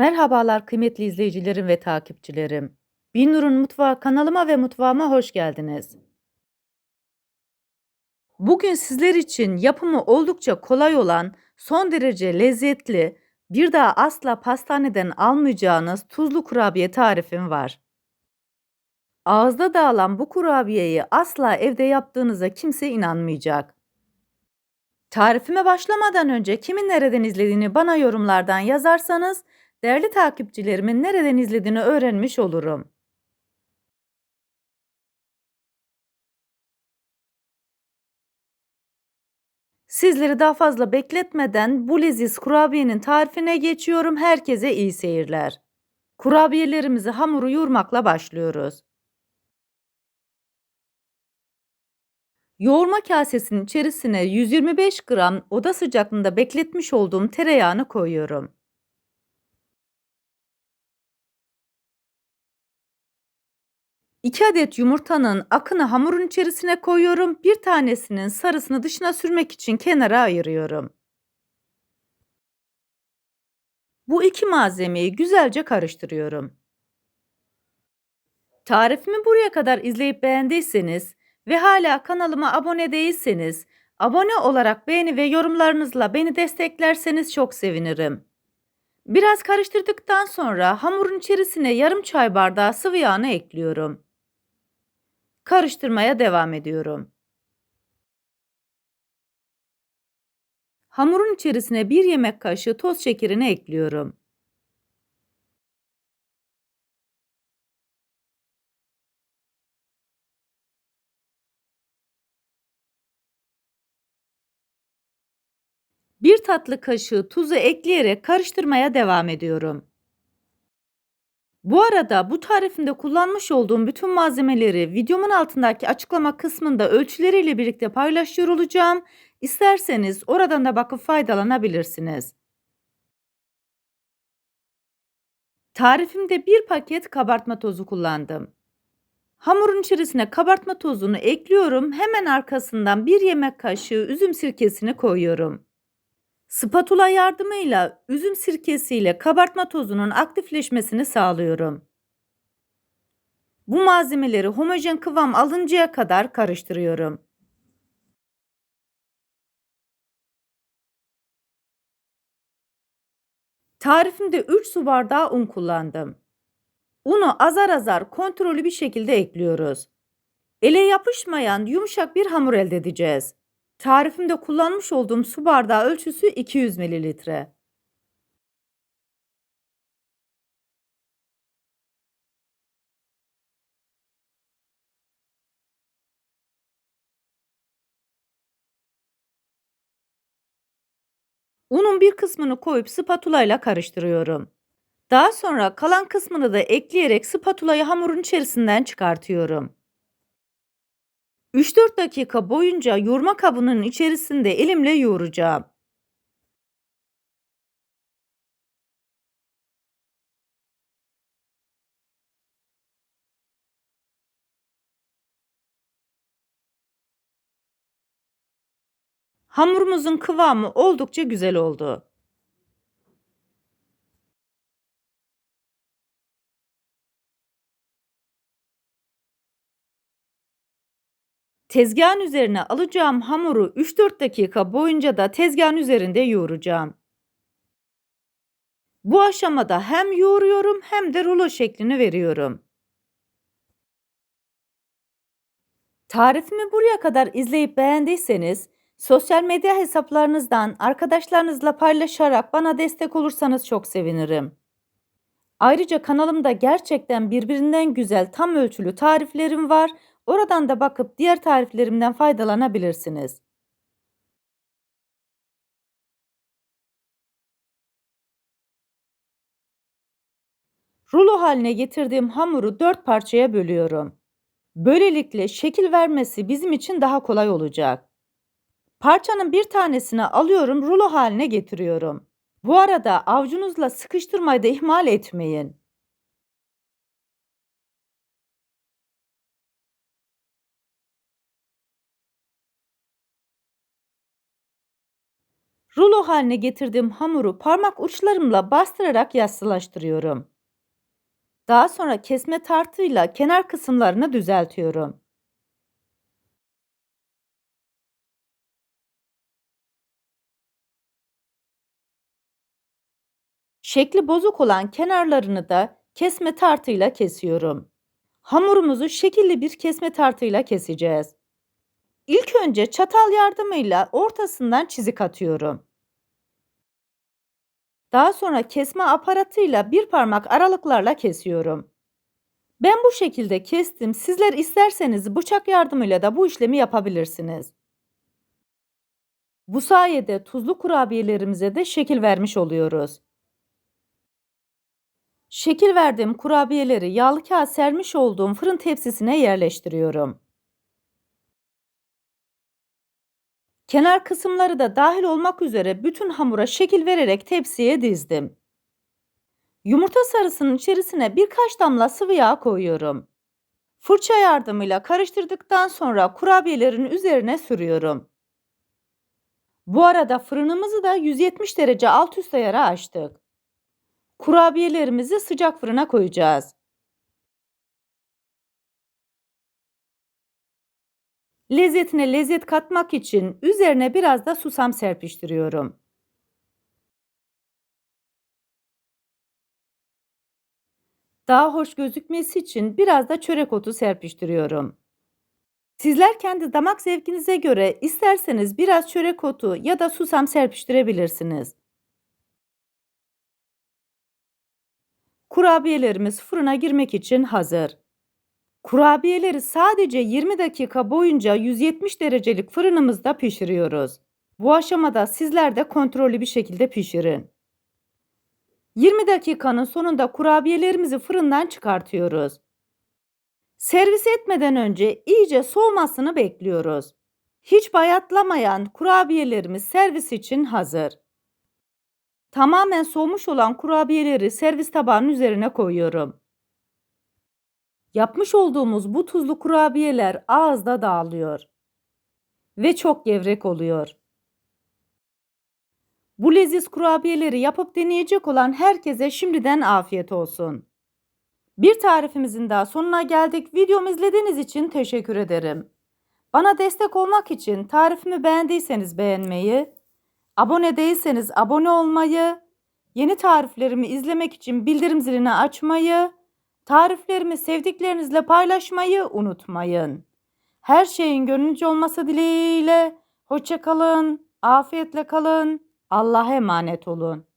Merhabalar kıymetli izleyicilerim ve takipçilerim. Binur'un Mutfağı kanalıma ve mutfağıma hoş geldiniz. Bugün sizler için yapımı oldukça kolay olan, son derece lezzetli, bir daha asla pastaneden almayacağınız tuzlu kurabiye tarifim var. Ağızda dağılan bu kurabiyeyi asla evde yaptığınıza kimse inanmayacak. Tarifime başlamadan önce kimin nereden izlediğini bana yorumlardan yazarsanız değerli takipçilerimin nereden izlediğini öğrenmiş olurum. Sizleri daha fazla bekletmeden bu leziz kurabiyenin tarifine geçiyorum. Herkese iyi seyirler. Kurabiyelerimizi hamuru yoğurmakla başlıyoruz. Yoğurma kasesinin içerisine 125 gram oda sıcaklığında bekletmiş olduğum tereyağını koyuyorum. 2 adet yumurtanın akını hamurun içerisine koyuyorum. Bir tanesinin sarısını dışına sürmek için kenara ayırıyorum. Bu iki malzemeyi güzelce karıştırıyorum. Tarifimi buraya kadar izleyip beğendiyseniz ve hala kanalıma abone değilseniz abone olarak beğeni ve yorumlarınızla beni desteklerseniz çok sevinirim. Biraz karıştırdıktan sonra hamurun içerisine yarım çay bardağı sıvı yağını ekliyorum. Karıştırmaya devam ediyorum. Hamurun içerisine bir yemek kaşığı toz şekerini ekliyorum. Bir tatlı kaşığı tuzu ekleyerek karıştırmaya devam ediyorum. Bu arada bu tarifimde kullanmış olduğum bütün malzemeleri videomun altındaki açıklama kısmında ölçüleriyle birlikte paylaşıyor olacağım. İsterseniz oradan da bakıp faydalanabilirsiniz. Tarifimde bir paket kabartma tozu kullandım. Hamurun içerisine kabartma tozunu ekliyorum. Hemen arkasından bir yemek kaşığı üzüm sirkesini koyuyorum. Spatula yardımıyla üzüm sirkesiyle kabartma tozunun aktifleşmesini sağlıyorum. Bu malzemeleri homojen kıvam alıncaya kadar karıştırıyorum. Tarifimde 3 su bardağı un kullandım. Unu azar azar kontrollü bir şekilde ekliyoruz. Ele yapışmayan yumuşak bir hamur elde edeceğiz. Tarifimde kullanmış olduğum su bardağı ölçüsü 200 mililitre. Unun bir kısmını koyup spatula ile karıştırıyorum. Daha sonra kalan kısmını da ekleyerek spatulayı hamurun içerisinden çıkartıyorum. 3-4 dakika boyunca yoğurma kabının içerisinde elimle yoğuracağım. Hamurumuzun kıvamı oldukça güzel oldu. Tezgahın üzerine alacağım hamuru 3-4 dakika boyunca da tezgahın üzerinde yoğuracağım. Bu aşamada hem yoğuruyorum hem de rulo şeklini veriyorum. Tarifimi buraya kadar izleyip beğendiyseniz sosyal medya hesaplarınızdan arkadaşlarınızla paylaşarak bana destek olursanız çok sevinirim. Ayrıca kanalımda gerçekten birbirinden güzel tam ölçülü tariflerim var. Oradan da bakıp diğer tariflerimden faydalanabilirsiniz. Rulo haline getirdiğim hamuru dört parçaya bölüyorum. Böylelikle şekil vermesi bizim için daha kolay olacak. Parçanın bir tanesini alıyorum, rulo haline getiriyorum. Bu arada avucunuzla sıkıştırmayı da ihmal etmeyin. Rulo haline getirdiğim hamuru parmak uçlarımla bastırarak yassılaştırıyorum. Daha sonra kesme tartıyla kenar kısımlarını düzeltiyorum. Şekli bozuk olan kenarlarını da kesme tartıyla kesiyorum. Hamurumuzu şekilli bir kesme tartıyla keseceğiz. İlk önce çatal yardımıyla ortasından çizik atıyorum. Daha sonra kesme aparatıyla bir parmak aralıklarla kesiyorum. Ben bu şekilde kestim. Sizler isterseniz bıçak yardımıyla da bu işlemi yapabilirsiniz. Bu sayede tuzlu kurabiyelerimize de şekil vermiş oluyoruz. Şekil verdiğim kurabiyeleri yağlı kağıt sermiş olduğum fırın tepsisine yerleştiriyorum. Kenar kısımları da dahil olmak üzere bütün hamura şekil vererek tepsiye dizdim. Yumurta sarısının içerisine birkaç damla sıvı yağ koyuyorum. Fırça yardımıyla karıştırdıktan sonra kurabiyelerin üzerine sürüyorum. Bu arada fırınımızı da 170 derece alt üst ayara açtık. Kurabiyelerimizi sıcak fırına koyacağız. Lezzetine lezzet katmak için üzerine biraz da susam serpiştiriyorum. Daha hoş gözükmesi için biraz da çörek otu serpiştiriyorum. Sizler kendi damak zevkinize göre isterseniz biraz çörek otu ya da susam serpiştirebilirsiniz. Kurabiyelerimiz fırına girmek için hazır. Kurabiyeleri sadece 20 dakika boyunca 170 derecelik fırınımızda pişiriyoruz. Bu aşamada sizler de kontrollü bir şekilde pişirin. 20 dakikanın sonunda kurabiyelerimizi fırından çıkartıyoruz. Servis etmeden önce iyice soğumasını bekliyoruz. Hiç bayatlamayan kurabiyelerimiz servis için hazır. Tamamen soğumuş olan kurabiyeleri servis tabağının üzerine koyuyorum. Yapmış olduğumuz bu tuzlu kurabiyeler ağızda dağılıyor ve çok gevrek oluyor. Bu leziz kurabiyeleri yapıp deneyecek olan herkese şimdiden afiyet olsun. Bir tarifimizin daha sonuna geldik. Videomu izlediğiniz için teşekkür ederim. Bana destek olmak için tarifimi beğendiyseniz beğenmeyi, abone değilseniz abone olmayı, yeni tariflerimi izlemek için bildirim zilini açmayı, tariflerimi sevdiklerinizle paylaşmayı unutmayın. Her şeyin gönlünce olması dileğiyle hoşça kalın, afiyetle kalın. Allah'a emanet olun.